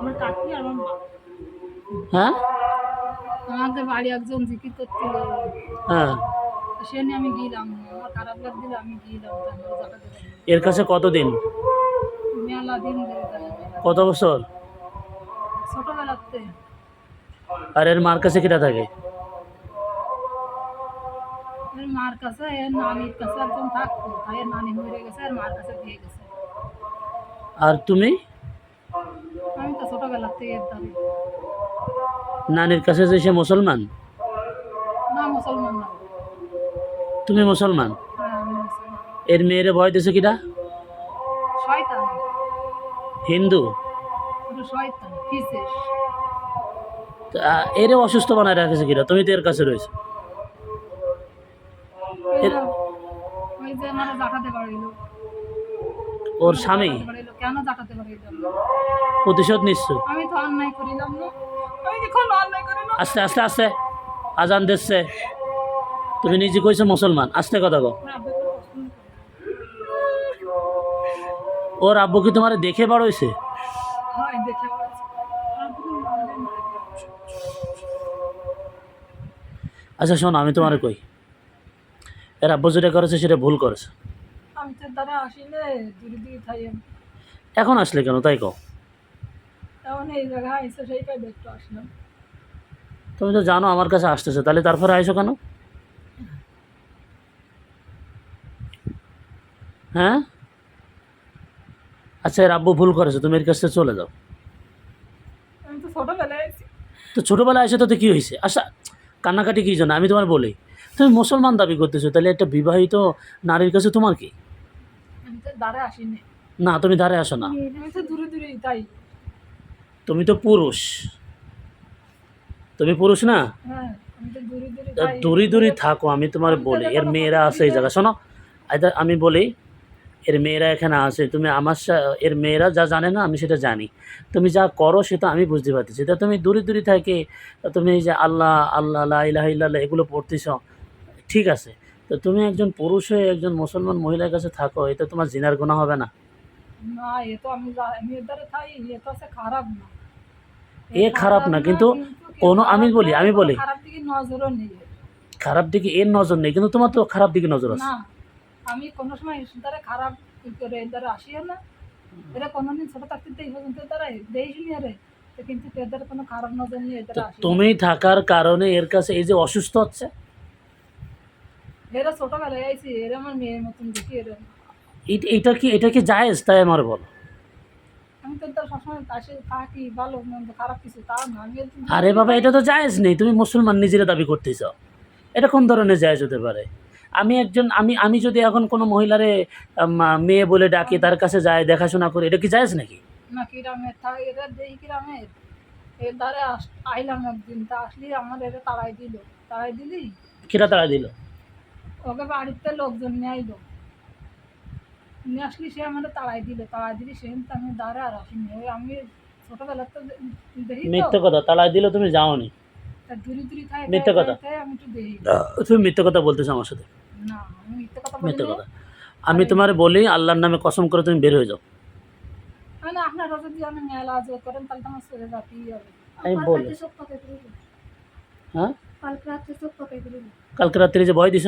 আমার কাকি আর আমার মা। হ্যাঁ? আমাদের বাড়ি একজন জিকির করছিল। হ্যাঁ। সে নিয়ে আমি গেলাম। আমার খারাপ লাগছিল আমি গেলাম। এর কাছে কতদিন? মেলা দিন কত বছর? ছোটবেলাতে। আর এর মার কাছে কিটা থাকে? এর মার কাছে এর নানির কাছে একজন থাকতো। তাই এর নানি মরে গেছে আর মার কাছে দিয়ে গেছে। আর তুমি? আমি তো নানির কাছে যে সে মুসলমান? না মুসলমান না। তুমি মুসলমান? হ্যাঁ মুসলমান। এর মেয়েরে ভয় দিছে কিটা শয়তান। হিন্দু? পুরো শয়তান ফিসেস। এরে অসুস্থ বানায় রাখেছে কিটা তুমি তো এর কাছে রয়েছে। ওর স্বামী? কেন পারিল প্রতিশোধ নিচ্ছ আমি তো অন্যায় করিলাম না। আমি কি অন্যায় করি না। আস্তে আস্তে আস্তে। আজান দিচ্ছে। তুমি নিজে কইছো মুসলমান। আস্তে কথা না। ওর আব্বু কি তোমার দেখে বড় হয়েছে হয়। আচ্ছা শোনো আমি তোমার কই। এর আব্বু যেটা করেছে সেটা ভুল করেছে। আমি তো আসিলে দূরে দূরে থাই। এখন আসলে কেন? তাই কও। আসলাম। তুমি তো জানো আমার কাছে আসতেছে তাহলে তারপরে আইসো কেন? হ্যাঁ? আচ্ছা এর আব্বু ভুল করেছে তুমি এর কাছে চলে যাও। তো ছোটবেলায় এসে তো কী হয়েছে আচ্ছা কান্নাকাটি কী জন্য আমি তোমার বলি। তুমি মুসলমান দাবি করতেছো তাহলে একটা বিবাহিত নারীর কাছে তোমার কি? দ্বারা আসিনি। না তুমি ধারে আসো না। তুমি তো পুরুষ। তুমি পুরুষ না? হ্যাঁ দূরে দূরে থাকো আমি তোমার বলি। এর মেয়েরা আছে এই জায়গা শোনো আমি বলি এর মেয়েরা এখানে আছে। তুমি আমার এর মেয়েরা যা জানে না আমি সেটা জানি। তুমি যা করো সেটা আমি বুঝতে পারতেছি। তা তুমি দূরে দূরে থাকে তুমি এই যে আল্লাহ আল্লাহ লা ইলাহা ইল্লাল্লাহ এগুলো পড়তেছ ঠিক আছে। তো তুমি একজন পুরুষ হয়ে একজন মুসলমান মহিলার কাছে থাকো এটা তোমার জিনার গোনা হবে না। না এ তো আমি আমি দ্বারা থাই এ তো আছে খারাপ না। এ খারাপ না, কিন্তু কোনো- আমি বলি, আমি বলি। খারাপ দিকে নজরও নেই। খারাপ দিকে এর নজর নেই কিন্তু তোমার তো খারাপ দিকে নজর আছে। না আমি কোনো সময় দ্বারা খারাপ করে দ্বারা আসিও না। এটা কোনোদিন ছোট থাকতে এই পর্যন্ত দ্বারা দেখিস নি আরে কিন্তু এর দ্বারা কোনো খারাপ নজর দ্বারা আসি তুমি থাকার কারণে এর কাছে এই যে অসুস্থ হচ্ছে? এরা ছোটবেলায় আইছি এরা আমার মেয়ের মতন দেখি এরা এটা কি এটা কি জায়েজ? তাই আমার বলো। আরে বাবা এটা তো জায়েজ নেই। তুমি মুসলমান নিজেরা দাবি করতেছ। এটা কোন ধরনের জায়েজ হতে পারে? আমি একজন আমি আমি যদি এখন কোনো মহিলারে মেয়ে বলে ডাকি তার কাছে যায় দেখাশোনা করি এটা কি জায়েজ নাকি? না কিরামের থাক এরা দেখি কিরামের। এর দ্বারা আইলাম একদিন তা আসলি আমার এরা তাড়াই দিল। তাড়াই দিলি? কিরা তাড়া দিল? ওকে বাড়িতে লোকজন নিয়ে আইলো। নিয়ে আসলি সে আমার তাড়াই দিল তাড়াই দিলে সে আমি দাঁড়া আর আসিনি। ওই আমি ছোটবেলার তো দেখি মিথ্যে কথা তাড়াই দিল তুমি যাওনি। দূরে দূরে থাকে মিথ্যে কথা। আমি একটু দেখি। তুমি মিথ্যে কথা বলতেছো আমার সাথে। না আমি মিথ্যে কথা মিথ্যে কথা। আমি তোমার বলি আল্লাহর নামে কসম করে তুমি বের হয়ে যাও। না আপনারা যদি আমি মেলা আজ করেন তাহলে আমার চলে যেতেই হবে। আমি বলি হ্যাঁ? কালকে রাত্রে সব কথা কালকে রাত্রে যে ভয় দিছ?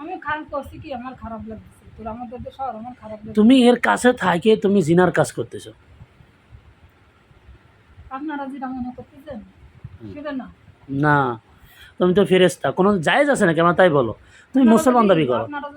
আমি খারাপ করছি কি? আমার খারাপ লাগছে। তুমি এর কাছে থাকে তুমি জিনার কাজ করতেছো। না। না তুমি তো ফেরেস্তা কোনো জায়েজ আছে না কেমন তাই বলো। তুমি আপনারা মুসলমান দাবি করো। আপনারা